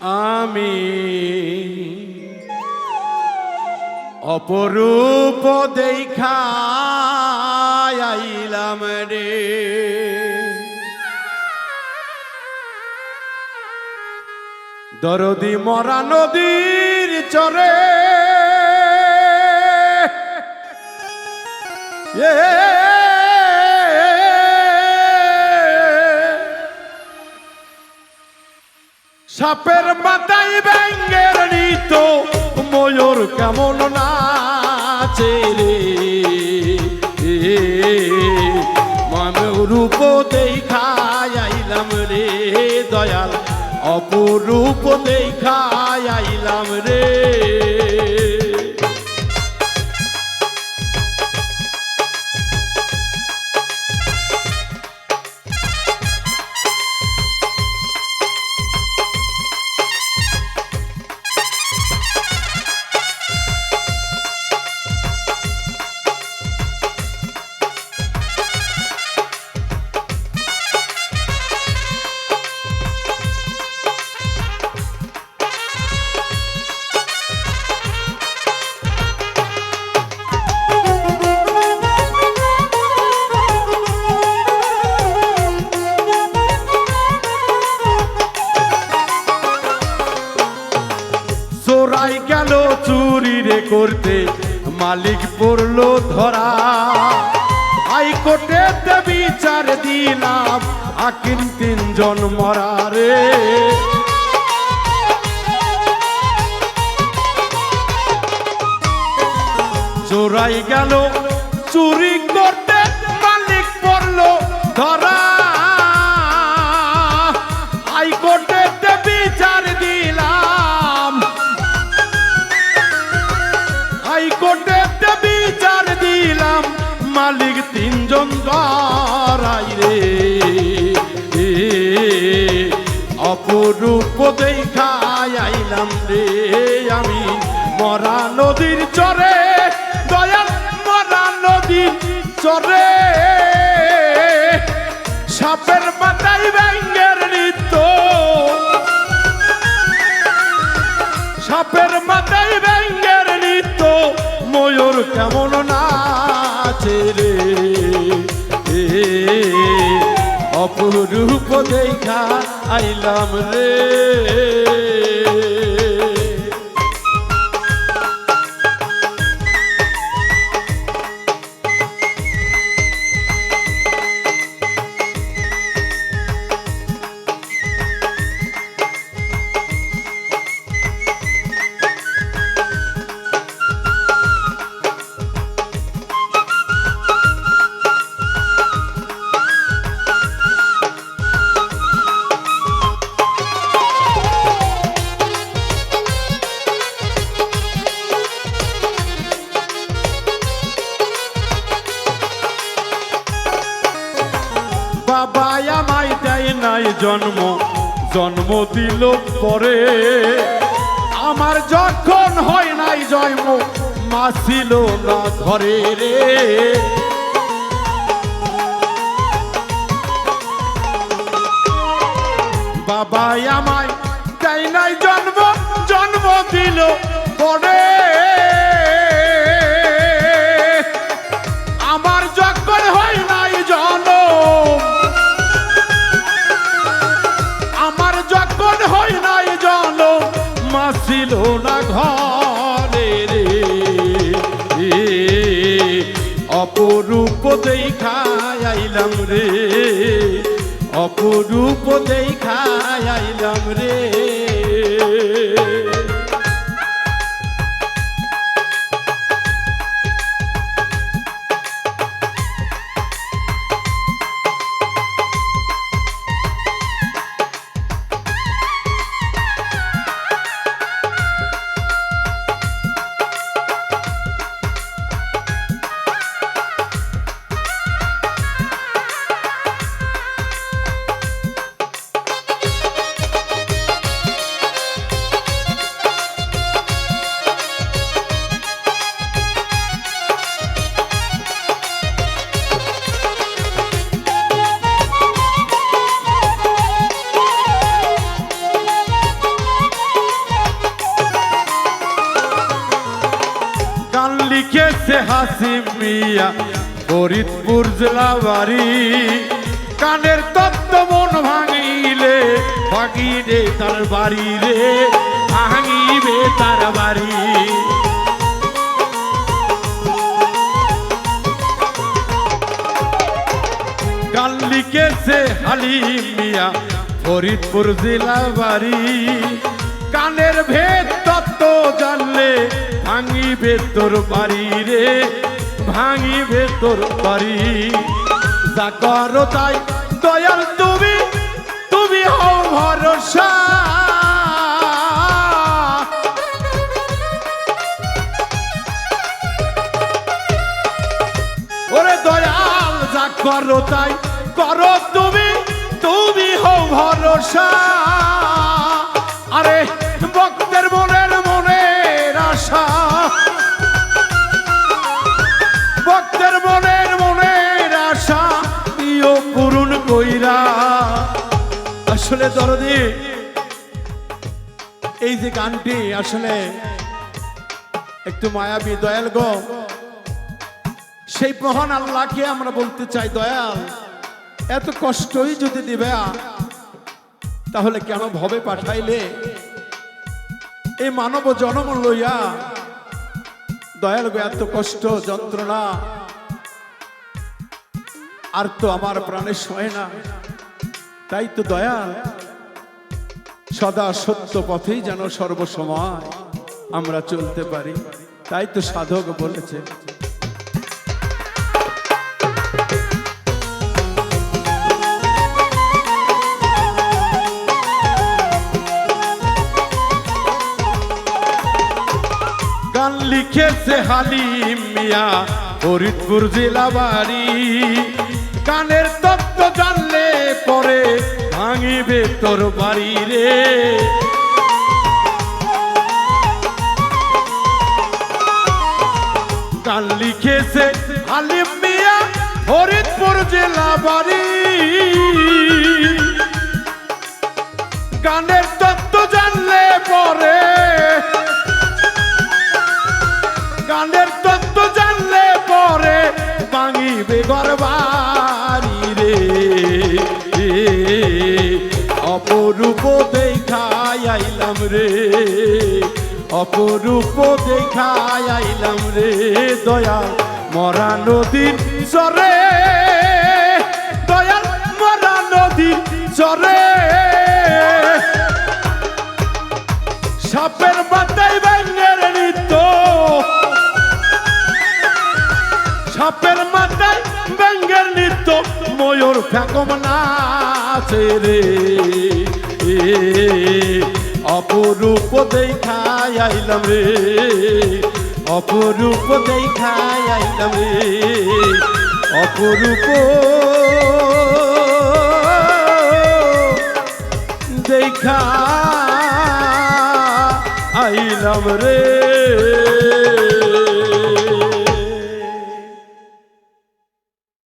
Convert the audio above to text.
আমি অপরূপ দেখা আইলাম রে। দরদি মরা নদীর চরে। সাপের মাথায় ব্যাঙ্গের নিত। ময়ূর কেমন নাচে রে? ময়ূরূপ দেখা আইলাম রে, দয়াল। অপরূপ দেখা আইলাম রে। করতে মালিক পড়ল ধরা। হাইকোর্টে বিচার দিলাম আকিম তিনজন মরা রে। চোরাই গেল, চুরি করতে মালিক পড়ল ধরা। অপরূপ দেখা আইলাম রে আমি। মরা নদীর চরে, দয়াল, মরা নদীর চরে। সাপের মাথায় ব্যাঙ্গের নৃত্য। সাপের মাথায় ব্যাঙ্গের নৃত্য। ময়ূর কেমন নাচে রে। অপরূপ দেখা আইলাম রে। নাই জন্ম জন্ম দিল পরে। আমার যখন হয় নাই জন্ম, মা ছিল না ঘরে রে। বাবা আমায় অপরূপ দেখা আইলাম রে। অপরূপ দেখা আইলাম রে। লিখেছে হাসিম মিয়া, ফরিদপুর জেলা বাড়ি। কানের তত্ত্ব মন ভাঙিলে ভাঙিলে তার বাড়ি রে, ভাঙিবে তার বাড়ি। গান লিখেছে হালিম মিয়া, ফরিদপুর জেলা বাড়ি। কানের ভেদ ভাঙিবে তোর বাড়ি রে, ভাঙিবে তোর বাড়ি। যা করো তাই দয়াল তুমি তুমি হও ভরসা। করো তাই করো তুমি তুমি হও ভরসা। আরে আসলে দরদি, এই যে গানটি আসলে একটু মায়াবী, দয়াল গো। সেই মহান আল্লাহকে আমরা বলতে চাই, দয়াল, এত কষ্টই যদি দিবে, তাহলে কেন ভবে পাঠাইলে? এই মানব জনম লইয়া, দয়াল গো, এত কষ্ট, যন্ত্রণা, আর তো আমার প্রাণে সয় না। তাই তো দয়াল সদা সত্য পথেই যেন সর্বসময় আমরা চলতে পারি। তাই তো সাধক বলেছে। গান লিখেছে হালিম মিয়া, ফরিদপুর জেলা বাড়ি গানের তত্ত্ব জানলে পরে ভাঙিবে তোর বাড়ি রে। গান লিখেছে হালিম মিয়া, ফরিদপুর জেলা বাড়ি। গানের তত্ত্ব জানলে পরে। গানের তত্ত্ব জানলে পরে ভাঙিবে গরবারি অপরূপ দেখাই আইলাম রে, অপরূপ দেখাই আইলাম রে, দয়া মরা নদীর চরে দয়াল মরা নদীর চরে। সাপের মাথায় ব্যাঙের নৃত্য, সাপের মাথায় ব্যাঙ্গের নৃত্য, ময়ূর ফেকম নাচে রে। অপরূপ দেখাই আইলাম রে অপরূপ দেখাই আইলাম রে অপরূপ দেখা আইলাম রে।